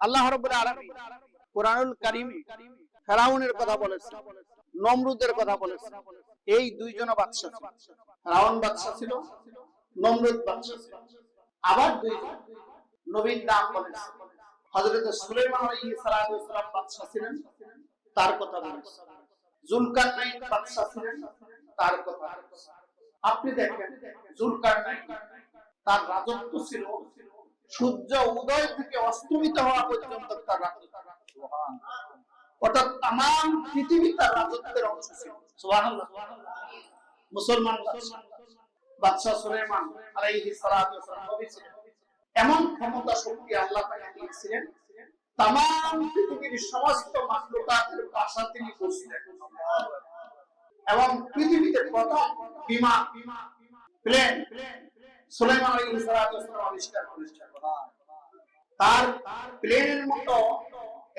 আল্লাহ কোরআনুল কারীমে ফেরাউনের কথা বলেছে, নমরুদের কথা বলেছে। এই দুইজন বাদশা ছিল। ফেরাউন বাদশা ছিল, নমরুদ বাদশা ছিল। আবার দুইজন নবীর নাম বলেছে। হযরত সুলাইমান আলাইহিস সালাম ছিলেন, তার কথা বলেছে। জুলকারনাইন বাদশা ছিলেন, তার কথা আপনি দেখেন, জুলকারনাইন তার রাজত্ব ছিল সূর্য উদয় থেকে অস্তমিত হওয়া পর্যন্ত তার অর্থাৎ তাম পৃথিবী তার রাজত্বের অংশ ছিল। মুসলমান বাদশা বাদশা সুলাইমান আলাইহিস সালাতু ওয়াস সালাম নবী ছিলেন। এমন ক্ষমতা শক্তি আল্লাহ তাকে দিয়েছিলেন তাম পৃথিবীর সমস্ত ভাষা তিনি বুঝলেন এবং পৃথিবীতে প্রথম বিমান, প্লেন সুলাইমান আলাইহিস সালাম আবিষ্কার করেছেন তার প্লেনের মতো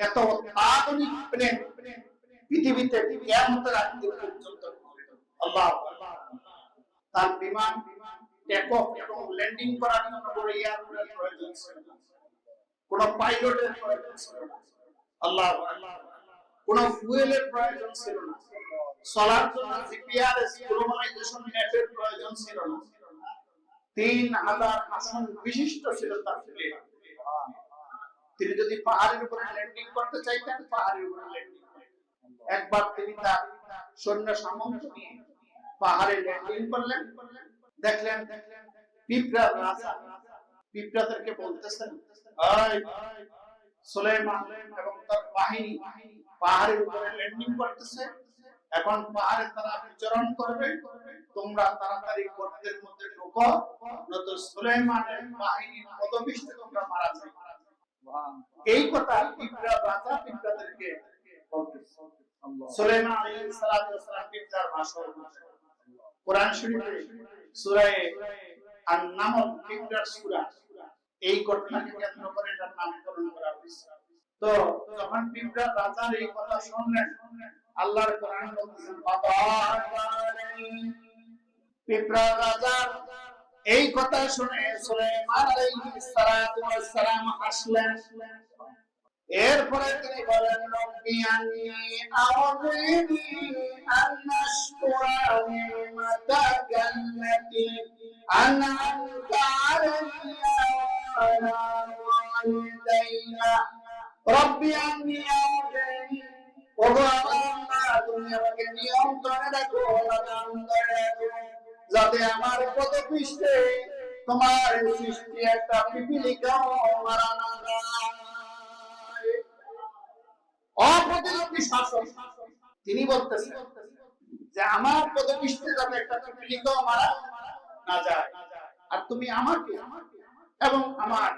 এত আধুনিক প্লেন পৃথিবীতে কিয়ামতের আগ পর্যন্ত আল্লাহ তার বিমান টেক অফ এবং ল্যান্ডিং করার জন্য কোনো এয়ারপোর্টের প্রয়োজন ছিল না। পাইলটের প্রয়োজন ছিল না। আল্লাহ কোন ফুয়েলের প্রয়োজন ছিল না। চলার জন্য জিপিআরএস গ্লোবালাইজেশন নেটের প্রয়োজন ছিল না। তিন হাজার আসন বিশিষ্ট ছিল তার প্লেন তিনি যদি পাহাড়ের উপরে ল্যান্ডিং করতে চাইতেন পাহাড়ের উপরে ল্যান্ডিং একবার তিনি তার সৈন্য সামন্ত নিয়ে পাহাড়ে ল্যান্ডিং করলেন। দেখলেন পিঁপড়া রাজা। পিঁপড়াদেরকে বলতেছেন "এই, সুলাইমান এবং তার বাহিনী পাহাড়ের উপরে ল্যান্ডিং করতেছে। এখন পাহাড়ে তারা বিচরণ করবে তোমরা তাড়াতাড়ি গর্তের মধ্যে ঢুকো নয়তো সুলাইমানের বাহিনীর পদপিষ্টে তোমরা মারা যাবে এই কথা পিঁপড়া রাজা পিঁপড়াদেরকে সুলাইমান আলাইহিস সালাতু ওয়াস সালাম পিঁপড়ার ভাষা বলতেছে কোরআন শরীফে সূরা আন-নামল পিঁপড়ার সূরা। এই ঘটনাকে কেন্দ্র করে এটার নামকরণ করা হয়েছে। তো যখন পিঁপড়া রাজার এই কথা শুনলেন আল্লাহর কোরআন বলতেছেন পিঁপড়া রাজার এই কথা শুনে সুলাইমান আলাইহিস সালাতু হাসলেন। এরপরে তিনি বলেন, রব্বি আন আশকুরা আন'আমতা আলাইয়া ওয়া আলা ওয়ালিদাইয়া। রব্বি আমাকে নিয়ন্ত্রণে রাখো লাগাম রাখো যাতে আমার পদপৃষ্ঠে তোমার সৃষ্টি একটা পিপিলিকাও মারা না অপ্রতিরোধী শাসক, তিনি বলতেছেন যে আমার পদপৃষ্ঠে যাতে একটা পিপিলিকাও মারা না যায়। আর তুমি আমাকে এবং আমার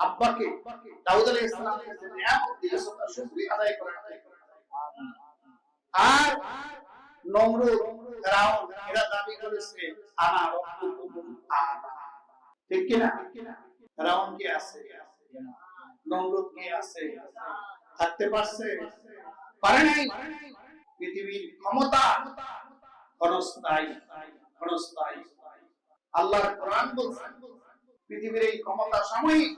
আব্বাকে দাউদ আলাইহিস সালামের নিয়ামত দিয়েছ, তার শুকরিয়া আদায় করে। আর নমরুদ ফেরাউন এরা দাবি করেছে আনা রব্বুকুম আলা ঠিক কি না ফেরাউন কি আছে নমরুদ কি আছে থাকতে পারছে পারে নাই পৃথিবীর ক্ষমতা ক্ষণস্থায়ী ক্ষণস্থায়ী আল্লাহর কোরআন বলছেন পৃথিবীর এই ক্ষমতা সাময়িক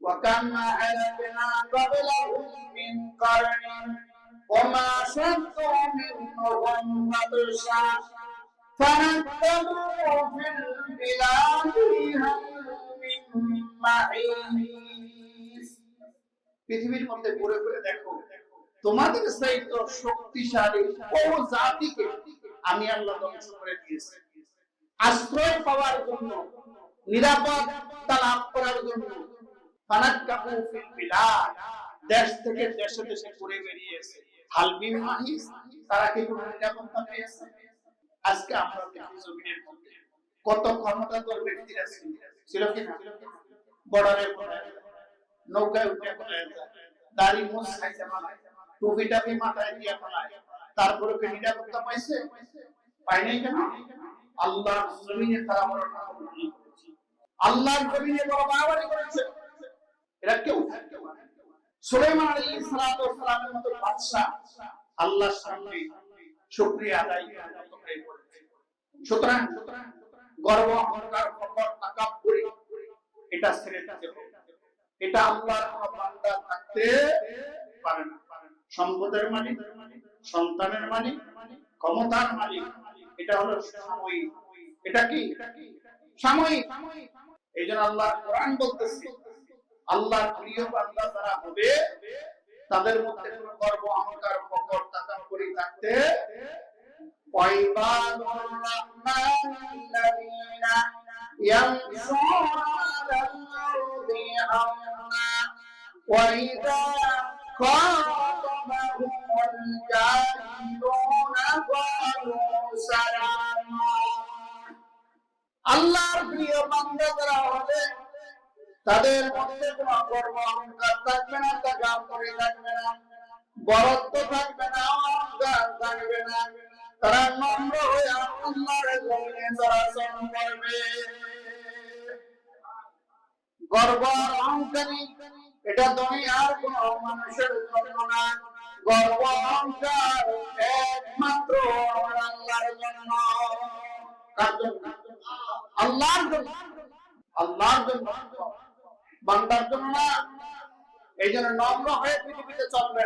وكم أهلكنا قبلهم من قرن وما شدوا منهم بطشا فنتبعوا في البلاد هل من محيص পৃথিবীর মধ্যে ঘুরে ঘুরে দেখো তোমাদের চাইতে শক্তিশালী কোন জাতিকে আমি আল্লাহ ধ্বংস করে দিয়েছি আশ্রয় পাওয়ার জন্য নিরাপত্তা লাভ করার জন্য ফানাক্কাবু ফিল বিলাদ দেশ থেকে দেশে দেশে ঘুরে বেরিয়েছে হালবি মাহিস তারা কি কোনো নিরাপত্তা পেয়েছে? আজকে আমরা জমিনের মধ্যে কত ক্ষমতাধর ব্যক্তিরা ছিল? কি না? বর্ডারে। নৌকায় উঠে যায় দাড়ি মুছ খাইছে মাথায় টুপি টাপি মাথায় দিয়ে পড়ায়। তারপরে কি নিরাপত্তা পাইছে? পাই নাই কেন? আল্লাহর জমিনে তারা বড় করেছে। আল্লাহর জমিনে বড় বাড়াবাড়ি করেছে। এরা কেউ? ওয়াস সালামের মতো সামনে আদায় সুতরাং গর্ব, অহংকার তাকাব্বুরি এটা ছেড়ে দিতে এটা আল্লাহর বান্দা থাকতে পারে না। সম্পদের মালিক, সন্তানের মালিক, ক্ষমতার মালিক, এটা হলো সাময়িক। এটা কি? সাময়িক। এই জন্য আল্লাহ কোরআন বলতেছে আল্লাহ প্রিয় বান্দা যারা হবে তাদের মধ্যে কোনো গর্ব অহংকার ফকর তাকাব্বুরি থাকতে وعباد الرحمن الذين يمشون على الأرض هونا وإذا خاطبهم الجاهلون قالوا سلاما আল্লাহর প্রিয় বান্দা যারা হবে তাদের মধ্যে কোনো গর্ব অহংকার থাকবে না তাকাম করে থাকবে না। বরত্ব থাকবে না, অহংকার থাকবে না। তারা নম্র হয়ে আল্লাহর জমিনে চলাচল করবে। গর্ব আর অহংকারী, এটা দুনিয়ার কোন মানুষের জন্য না। গর্ব অহংকার একমাত্র আল্লাহর জন্য? আল্লাহর জন্য। আল্লাহর জন্য। বান্দার জন্য না এই জন্য নম্র হয়ে পৃথিবীতে চলবে।